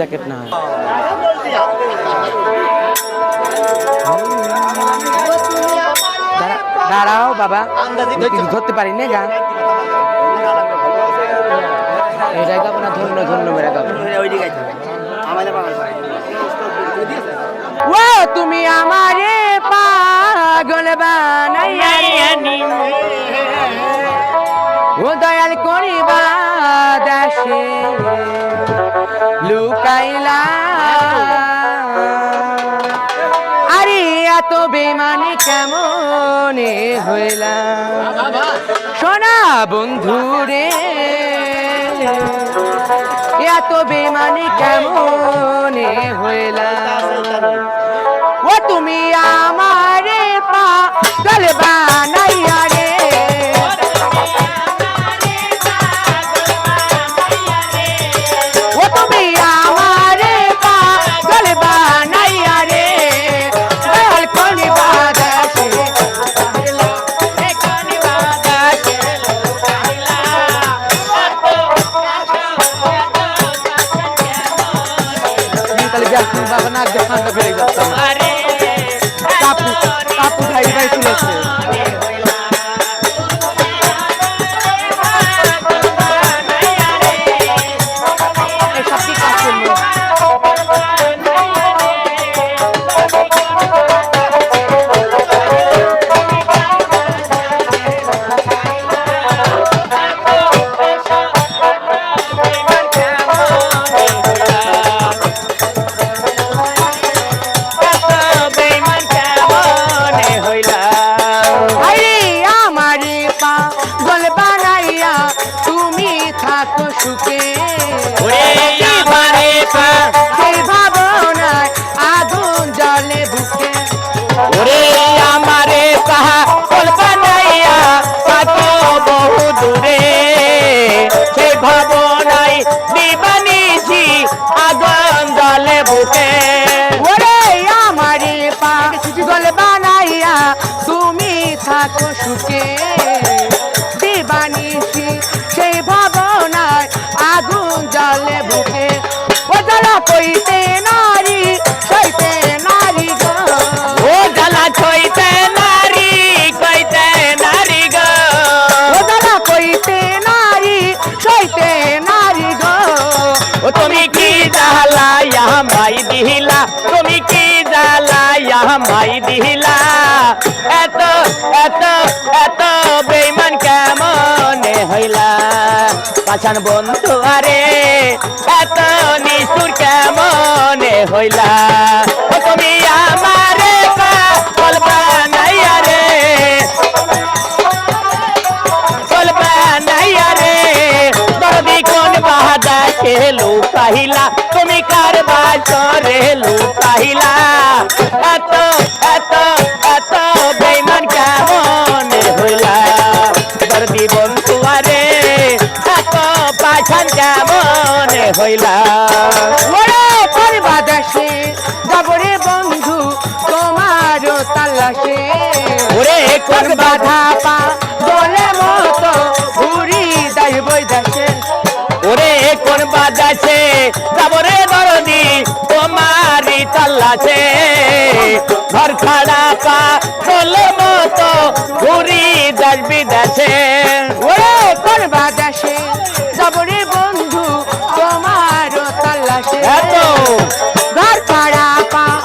Jacket না দাঁড়াও বাবা ধরতে পারি না গান এটাই গাবো না ধন্য ধন্য ও তুমি আমারে পাগল বানাইয়া মানে কেমন হইলাম সোনা বন্ধুরে এত বেমানে কেমন হইলাম ও তুমি আমারে পা চলবা বানাইয়া সুখে পাছান বন্ধু আরে, এত নিষ্ঠুর কেমনে হইলা? তুমি আমার কল্পা নাই আরে। কল্পা নাই তুমি কার বাজরে লুকাহিলা এত এত হইলা।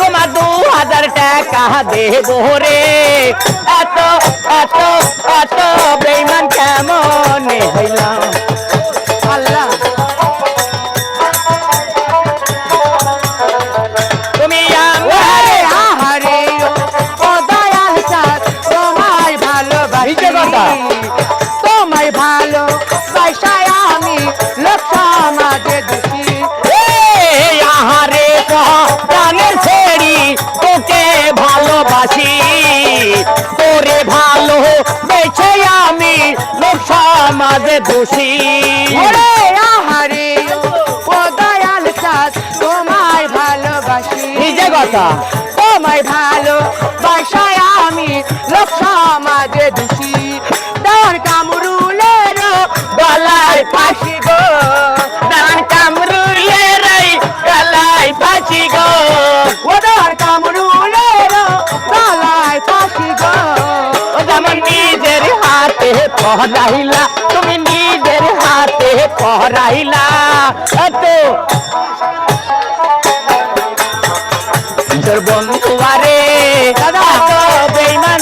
তোমার দু হাজার টাকা দেব রে। এত এত এত বেইমান কেমন হইলাম? আল্লাহ। সমাজে দোষী। আহারে ও দয়াল চাষ তোমায় ভালোবাসি। নিজে কথা। তোমায় ভালো বাসায় আমি লোক সমাজে দোষী। হাতে পহরাইলা তুমি নিজের হাতে পহরাইলা এত তোর বন্ধু আরে দাদা তো বেইমান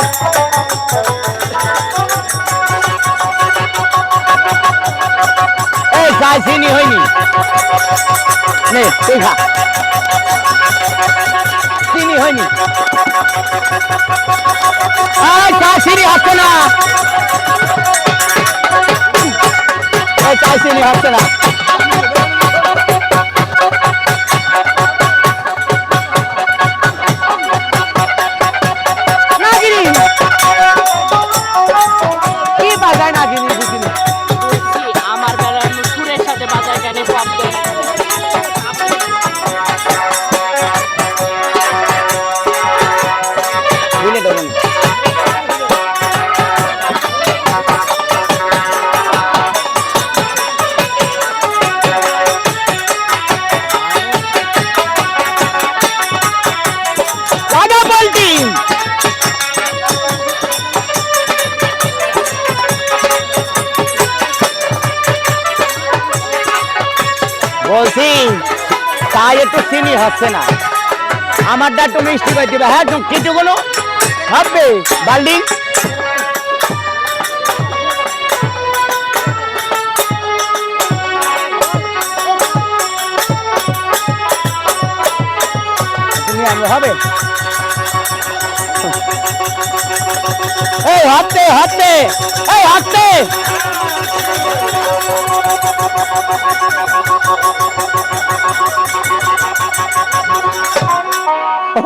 এই চা চিনি হয়নি নে তুই খা চিনি হয়নি এই চা চিনি হচ্ছে না এই চা চিনি হচ্ছে না নাগিনি তাই একটু চিনি হচ্ছে না। আমার আমারটা একটু মিষ্টি করে দিবে। হ্যাঁ তুমি কিছু বলো ভাববে? বাল্ডিং তুমি আমি হবে? এই হাতে হাতে এই হাতে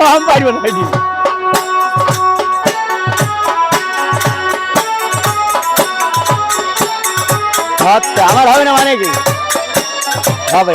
আমি পারব না এটি। আমার হবে না মানে কি হবে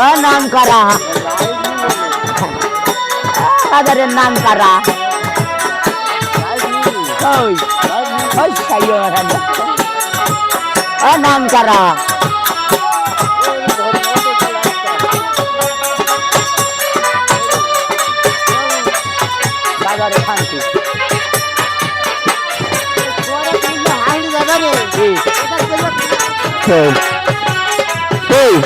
নাম করা। তাদের নাম করা। ওই ওই সাইও নাম করা। বাজারে শান্তি। এই। এই।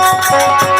Música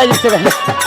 দাদা দিচ্ছে